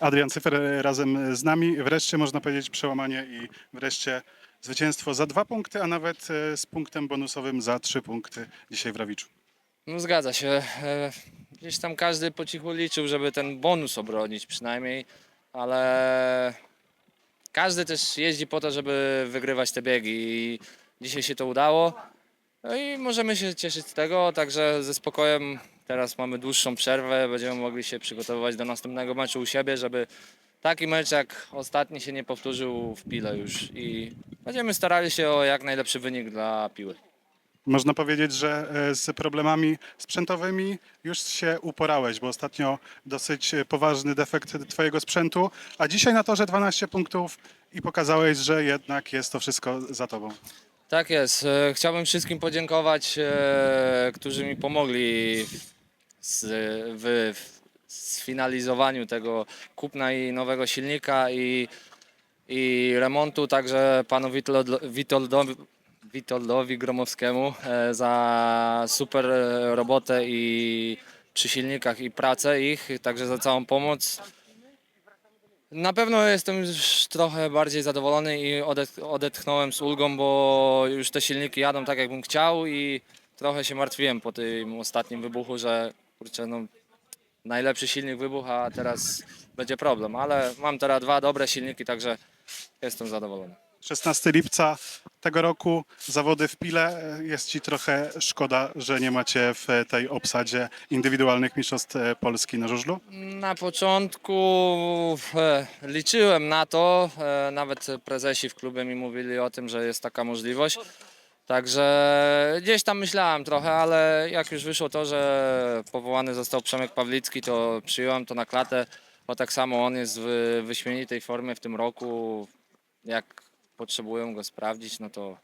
Adrian Cyfer razem z nami. Wreszcie można powiedzieć przełamanie i wreszcie zwycięstwo za dwa punkty, a nawet e, z punktem bonusowym za trzy punkty dzisiaj w Rawiczu. No zgadza się. E, Gdzieś tam każdy po cichu liczył, żeby ten bonus obronić przynajmniej, ale każdy też jeździ po to, żeby wygrywać te biegi i dzisiaj się to udało. No i możemy się cieszyć z tego, także ze spokojem teraz mamy dłuższą przerwę, będziemy mogli się przygotowywać do następnego meczu u siebie, żeby taki mecz jak ostatni się nie powtórzył w Pile już i będziemy starali się o jak najlepszy wynik dla Piły. Można powiedzieć, że e, z problemami sprzętowymi już się uporałeś, bo ostatnio dosyć e, poważny defekt Twojego sprzętu, a dzisiaj na torze 12 punktów i pokazałeś, że jednak jest to wszystko za Tobą. Tak jest. E, Chciałbym wszystkim podziękować, którzy mi pomogli z, w, w sfinalizowaniu tego kupna i nowego silnika i, i remontu, także panu Witold- Witoldowi, Witoldowi Gromowskiemu e, za super robotę i przy silnikach i pracę ich, także za całą pomoc. Na pewno jestem już trochę bardziej zadowolony i odetchnąłem z ulgą, bo już te silniki jadą tak, jakbym chciał i trochę się martwiłem po tym ostatnim wybuchu, że kurczę, no, najlepszy silnik wybuchł, a teraz będzie problem, ale mam teraz dwa dobre silniki, także jestem zadowolony. 16 lipca tego roku zawody w Pile. Jest Ci trochę szkoda, że nie macie w tej obsadzie indywidualnych mistrzostw Polski na żużlu? Na początku e, liczyłem na to, e, nawet prezesi w klubie mi mówili o tym, że jest taka możliwość. Także gdzieś tam myślałem trochę, ale jak już wyszło to, że powołany został Przemek Pawlicki, to przyjąłem to na klatę, bo tak samo on jest w wyśmienitej formie w tym roku. Jak potrzebują go sprawdzić, no to,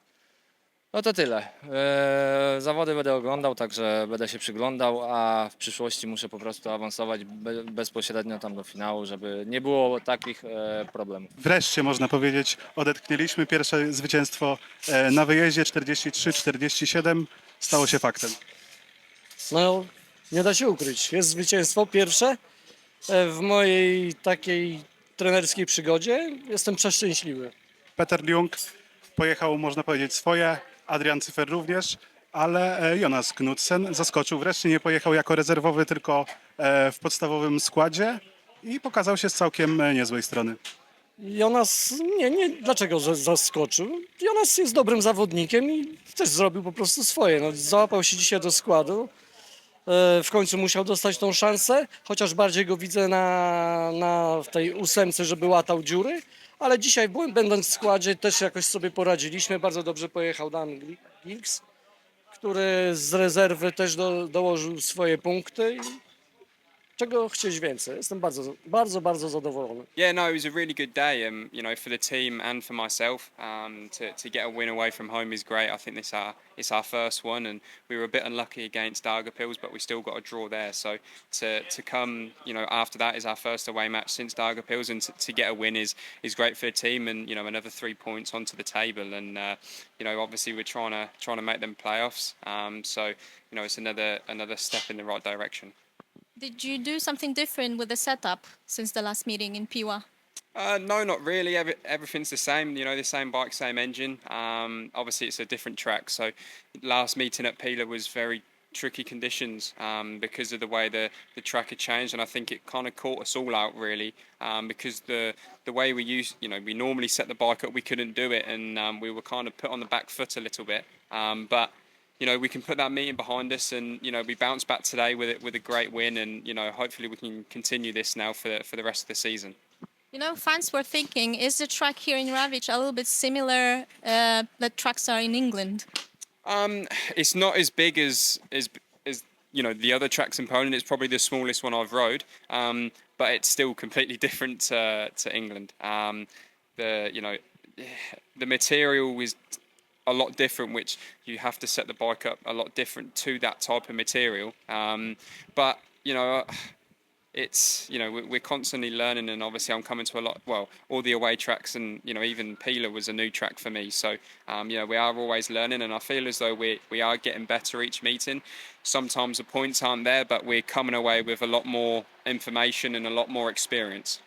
no to tyle. Eee, zawody będę oglądał, także będę się przyglądał, a w przyszłości muszę po prostu awansować be, bezpośrednio tam do finału, żeby nie było takich e, problemów. Wreszcie można powiedzieć, odetchnęliśmy pierwsze zwycięstwo e, na wyjeździe 43-47 stało się faktem. No, nie da się ukryć. Jest zwycięstwo pierwsze e, w mojej takiej trenerskiej przygodzie. Jestem przeszczęśliwy. Peter Ljung pojechał, można powiedzieć, swoje, Adrian Cyfer również, ale e, Jonas Knudsen zaskoczył. Wreszcie nie pojechał jako rezerwowy, tylko e, w podstawowym składzie i pokazał się z całkiem e, niezłej strony. Jonas, nie, nie, dlaczego że zaskoczył? Jonas jest dobrym zawodnikiem i też zrobił po prostu swoje. No, załapał się dzisiaj do składu. W końcu musiał dostać tą szansę, chociaż bardziej go widzę na, na tej ósemce, żeby łatał dziury. Ale dzisiaj, byłem, będąc w składzie, też jakoś sobie poradziliśmy. Bardzo dobrze pojechał Dan Gilks, który z rezerwy też do, dołożył swoje punkty. I czego więcej? Jestem bardzo, bardzo, bardzo zadowolony. Yeah, no, it was a really good day, um, you know, for the team and for myself. Um, to, to get a win away from home is great. I think this our it's our first one, and we were a bit unlucky against Dargapils, but we still got a draw there. So to, to come, you know, after that is our first away match since Dargapils, and to, to get a win is is great for the team, and you know, another three points onto the table, and uh, you know, obviously we're trying to trying to make them playoffs. Um, so you know, it's another another step in the right direction. Did you do something different with the setup since the last meeting in Piwa? Uh, no, not really. Every, everything's the same. You know, the same bike, same engine. Um, obviously, it's a different track. So, last meeting at Pila was very tricky conditions um, because of the way the, the track had changed, and I think it kind of caught us all out really um, because the the way we use, you know, we normally set the bike up, we couldn't do it, and um, we were kind of put on the back foot a little bit. Um, but you know, we can put that meeting behind us, and you know, we bounce back today with it with a great win, and you know, hopefully we can continue this now for for the rest of the season. You know, fans were thinking, is the track here in Ravich a little bit similar uh, that tracks are in England? Um, it's not as big as as as you know the other tracks in Poland. It's probably the smallest one I've rode, um, but it's still completely different to, to England. Um, the you know the material is a lot different, which you have to set the bike up a lot different to that type of material. Um, but you know. It's you know we- we're constantly learning, and obviously I'm coming to a lot. Well, all the away tracks, and you know even Pila was a new track for me. So um, you know we are always learning, and I feel as though we we are getting better each meeting. Sometimes the points aren't there, but we're coming away with a lot more information and a lot more experience.